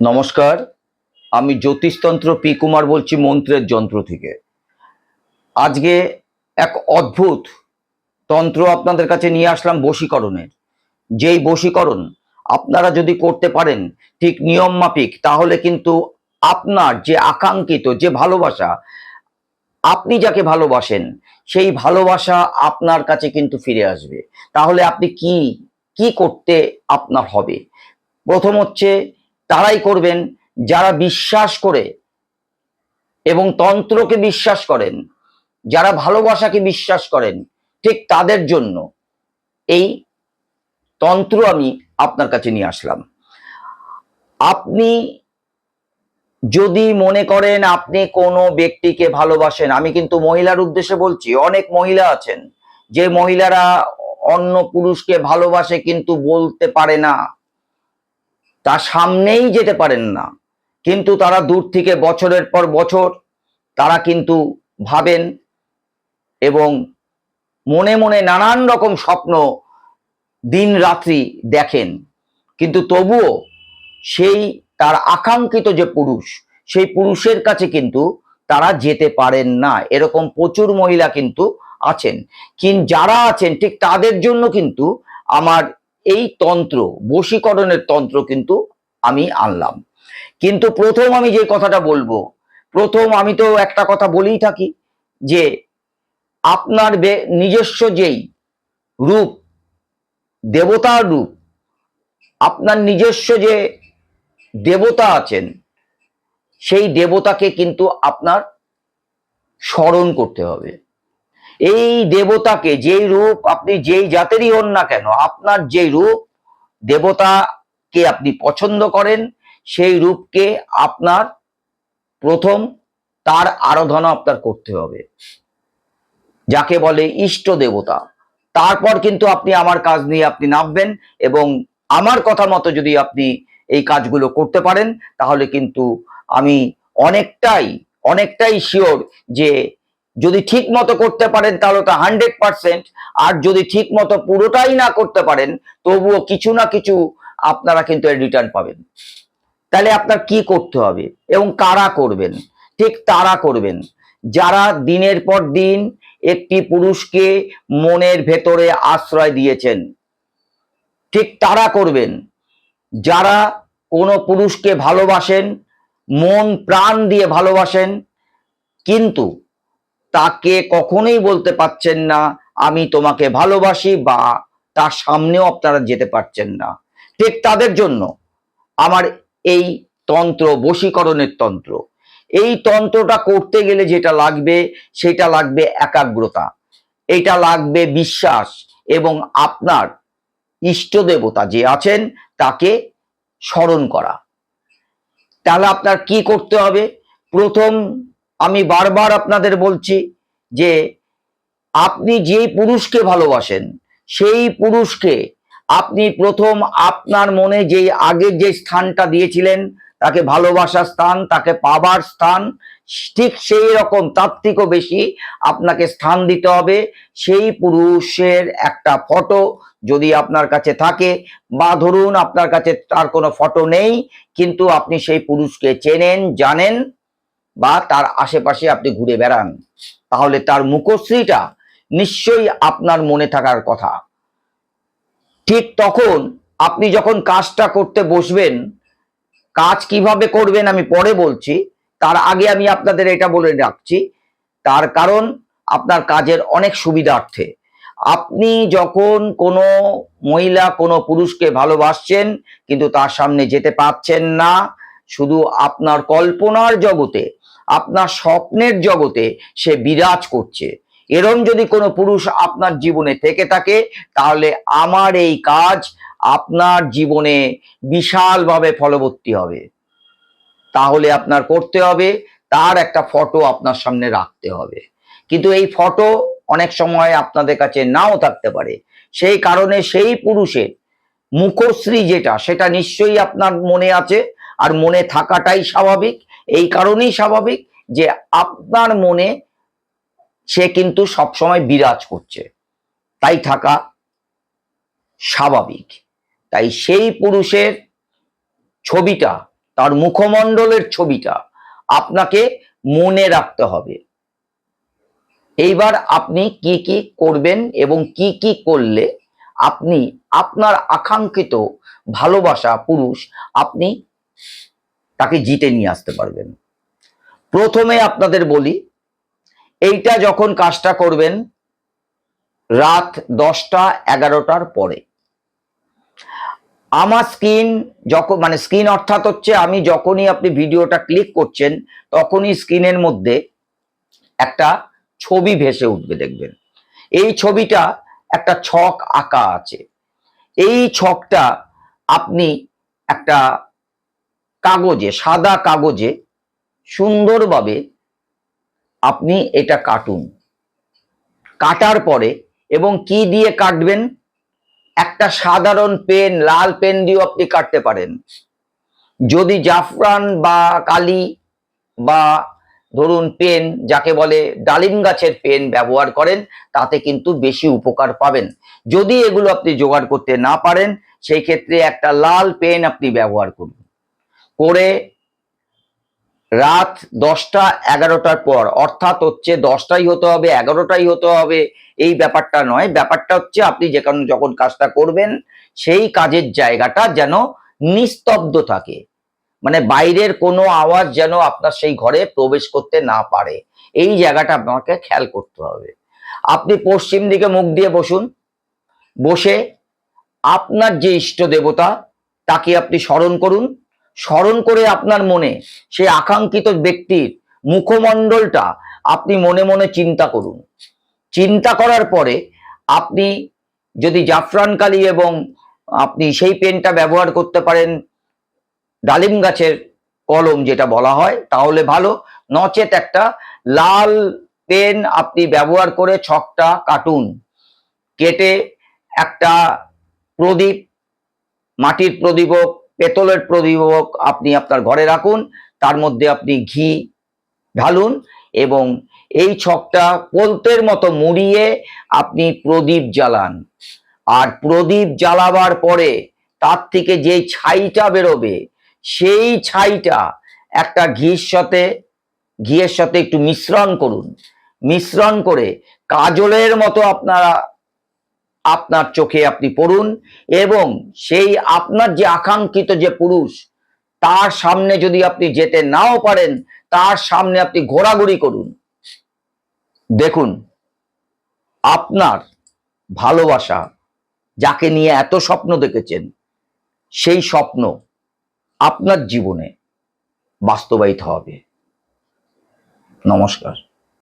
নমস্কার, আমি জ্যোতিষতন্ত্র পি কুমার বলছি মন্ত্রের যন্ত্র থেকে। আজকে এক অদ্ভুত তন্ত্র আপনাদের কাছে নিয়ে আসলাম বশীকরণের। যেই বশীকরণ আপনারা যদি করতে পারেন ঠিক নিয়ম মাফিক, তাহলে কিন্তু আপনার যে আকাঙ্ক্ষিত, যে ভালোবাসা, আপনি যাকে ভালোবাসেন, সেই ভালোবাসা আপনার কাছে কিন্তু ফিরে আসবে। তাহলে আপনি কি কি করতে আপনার হবে? প্রথম হচ্ছে তারাই করবেন যারা বিশ্বাস করে এবং তন্ত্রকে বিশ্বাস করেন, যারা ভালোবাসাকে বিশ্বাস করেন, ঠিক তাদের জন্য এই তন্ত্র আমি আপনার কাছে নিয়ে আসলাম। আপনি যদি মনে করেন আপনি কোনো ব্যক্তিকে ভালোবাসেন, আমি কিন্তু মহিলার উদ্দেশ্যে বলছি, অনেক মহিলা আছেন, যে মহিলারা অন্য পুরুষকে ভালোবাসে কিন্তু বলতে পারে না। তার সামনেই যেতে পারেন না। কিন্তু তারা দূর থেকে বছরের পর বছর তারা কিন্তু ভাবেন এবং মনে মনে নানান রকম স্বপ্ন দিন রাত্রি দেখেন। কিন্তু তবুও সেই তার আকাঙ্ক্ষিত যে পুরুষ, সেই পুরুষের কাছে কিন্তু তারা যেতে পারেন না। এরকম প্রচুর মহিলা কিন্তু আছেন। কিন যারা আছেন, ঠিক তাদের জন্য কিন্তু আমার এই তন্ত্র, বশীকরণের তন্ত্র কিন্তু আমি আনলাম। কিন্তু প্রথম আমি যে কথাটা বলব, প্রথম আমি তো একটা কথা বলেই থাকি যে আপনার নিজস্ব যেই রূপ, দেবতার রূপ, আপনার নিজস্ব যে দেবতা আছেন, সেই দেবতাকে কিন্তু আপনার স্মরণ করতে হবে। এই দেবতাকে যেই রূপ আপনি যেই জাতেরই হন না কেন, আপনার যেই রূপ দেবতাকে আপনি পছন্দ করেন, সেই রূপকে আপনার প্রথম তার আরাধনা আপনার করতে হবে। যাকে বলে ইষ্ট দেবতা। তারপর কিন্তু আপনি আমার কাজ নিয়ে আপনি নামবেন এবং আমার কথা মতো যদি আপনি এই কাজগুলো করতে পারেন, তাহলে কিন্তু আমি অনেকটাই অনেকটাই শিওর যে যদি ঠিক মতো করতে পারেন তাহলে তো হান্ড্রেড পার্সেন্ট। আর যদি ঠিক মতো পুরোটাই না করতে পারেন, তবুও কিছু না কিছু আপনারা কিন্তু রিটার্ন পাবেন। তাহলে আপনার কি করতে হবে এবং কারা করবেন? ঠিক তারা করবেন। যারা দিনের পর দিন একটি পুরুষকে মনের ভেতরে আশ্রয় দিয়েছেন, ঠিক তারা করবেন। যারা কোনো পুরুষকে ভালোবাসেন, মন প্রাণ দিয়ে ভালোবাসেন, কিন্তু তাকে কখনোই বলতে পারছেন না, আমি তোমাকে ভালোবাসি বা তার সামনেও আপনারা যেতে পারছেন না। ঠিক তাদের জন্য আমার এই তন্ত্র, বশীকরণের তন্ত্র। এই তন্ত্রটা করতে গেলে যেটা লাগবে, সেটা লাগবে একাগ্রতা। এটা লাগবে বিশ্বাস এবং আপনার ইষ্ট দেবতা যে আছেন, তাকে স্মরণ করা। তাহলে আপনার কি করতে হবে? প্রথম আমি বারবার আপনাদের বলছি যে আপনি যেই পুরুষকে ভালোবাসেন, সেই পুরুষকে আপনি প্রথম আপনার মনে যেই আগের যে স্থানটা দিয়েছিলেন, তাকে ভালোবাসার স্থান, তাকে পাবার স্থান, ঠিক সেই রকম তার থেকেও বেশি আপনাকে স্থান দিতে হবে। সেই পুরুষের একটা ফটো যদি আপনার কাছে থাকে, বা ধরুন আপনার কাছে তার কোনো ফটো নেই, কিন্তু আপনি সেই পুরুষকে চেনেন, জানেন বা তার আশেপাশে আপনি ঘুরে বেড়ান, তাহলে তার মুখশ্রীটা নিশ্চয়ই আপনার মনে থাকার কথা। ঠিক তখন আপনি যখন কাজটা করতে বসবেন, কাজ কীভাবে করবেন আমি পরে বলছি, তার আগে আমি আপনাদের এটা বলে রাখছি, তার কারণ আপনার কাজের অনেক সুবিধার্থে। আপনি যখন কোনো মহিলা, কোনো পুরুষকে ভালোবাসছেন, কিন্তু তার সামনে যেতে পারছেন না, শুধু আপনার কল্পনার জগতে আপনার স্বপ্নের জগতে সে বিরাজ করছে। এরম যদি কোনো পুরুষ আপনার জীবনে থেকে থাকে, তাহলে আমার এই কাজ আপনার জীবনে বিশালভাবে ফলবর্তী হবে। তাহলে আপনার করতে হবে, তার একটা ফটো আপনার সামনে রাখতে হবে। কিন্তু এই ফটো অনেক সময় আপনাদের কাছে নাও থাকতে পারে। সেই কারণে সেই পুরুষের মুখশ্রী যেটা, সেটা নিশ্চয়ই আপনার মনে আছে, আর মনে থাকাটাই স্বাভাবিক। এই কারণেই স্বাভাবিক যে আপনার মনে সে কিন্তু সবসময় বিরাজ করছে। তাই থাকা স্বাভাবিক। তাই সেই পুরুষের ছবিটা, তার মুখমণ্ডলের ছবিটা আপনাকে মনে রাখতে হবে। এইবার আপনি কি কি করবেন এবং কি কি করলে আপনি, আপনার আকাঙ্ক্ষিত ভালোবাসা পুরুষ আপনি তাকে জিতে নিয়ে আসতে পারবেন। প্রথমে আপনাদের বলি, এইটা যখন কাজটা করবেন রাত দশটা এগারোটার পরে। আমার স্ক্রিন যখন মানে স্ক্রিন অর্থাৎ হচ্ছে আমি যখনই আপনি ভিডিওটা ক্লিক করছেন, তখনই স্ক্রিনের মধ্যে একটা ছবি ভেসে উঠবে দেখবেন। এই ছবিটা একটা ছক আঁকা আছে। এই ছকটা আপনি একটা কাগজে, সাদা কাগজে সুন্দরভাবে আপনি এটা কাটুন। কাটার পরে এবং কি দিয়ে কাটবেন? একটা সাধারণ পেন, লাল পেন দিয়েও আপনি কাটতে পারেন। যদি জাফরান বা কালি বা ধরুন পেন, যাকে বলে ডালিম গাছের পেন ব্যবহার করেন, তাতে কিন্তু বেশি উপকার পাবেন। যদি এগুলো আপনি জোগাড় করতে না পারেন, সেই ক্ষেত্রে একটা লাল পেন আপনি ব্যবহার করুন। করে রাত দশটা, এগারোটার পর, অর্থাৎ হচ্ছে দশটাই হতে হবে, এগারোটাই হতে হবে, এই ব্যাপারটা নয়। ব্যাপারটা হচ্ছে আপনি যে যেখানে যখন কাজটা করবেন, সেই কাজের জায়গাটা যেন নিস্তব্ধ থাকে। মানে বাইরের কোনো আওয়াজ যেন আপনার সেই ঘরে প্রবেশ করতে না পারে। এই জায়গাটা আপনাকে খেয়াল করতে হবে। আপনি পশ্চিম দিকে মুখ দিয়ে বসুন। বসে আপনার যে ইষ্ট দেবতা, তাকে আপনি স্মরণ করুন। স্মরণ করে আপনার মনে সেই আকাঙ্ক্ষিত ব্যক্তির মুখমণ্ডলটা আপনি মনে মনে চিন্তা করুন। চিন্তা করার পরে আপনি যদি জাফরান কালি এবং আপনি সেই পেনটা ব্যবহার করতে পারেন, ডালিম গাছের কলম যেটা বলা হয়, তাহলে ভালো। নচেত একটা লাল পেন আপনি ব্যবহার করে ছকটা কাটুন। কেটে একটা প্রদীপ, মাটির প্রদীপ হোক পেতলের প্রদীপ হোক আপনি আপনার ঘরে রাখুন, তার মধ্যে আপনি ঘি ঢালুন এবং এই ছকটা পোলতের মতো মুড়িয়ে আপনি প্রদীপ জ্বালান। আর প্রদীপ জ্বালাবার পরে তার থেকে যে ছাইটা বেরোবে, সেই ছাইটা একটা ঘির সাথে, ঘিয়ের সাথে একটু মিশ্রণ করুন। মিশ্রণ করে কাজলের মতো আপনারা আপনার চোখে আপনি পড়ুন এবং সেই আপনার যে আকাঙ্ক্ষিত যে পুরুষ, তার সামনে যদি আপনি যেতে নাও পারেন, তার সামনে আপনি ঘোরাঘুরি করুন। দেখুন, আপনার ভালোবাসা যাকে নিয়ে এত স্বপ্ন দেখেছেন, সেই স্বপ্ন আপনার জীবনে বাস্তবায়িত হবে। নমস্কার।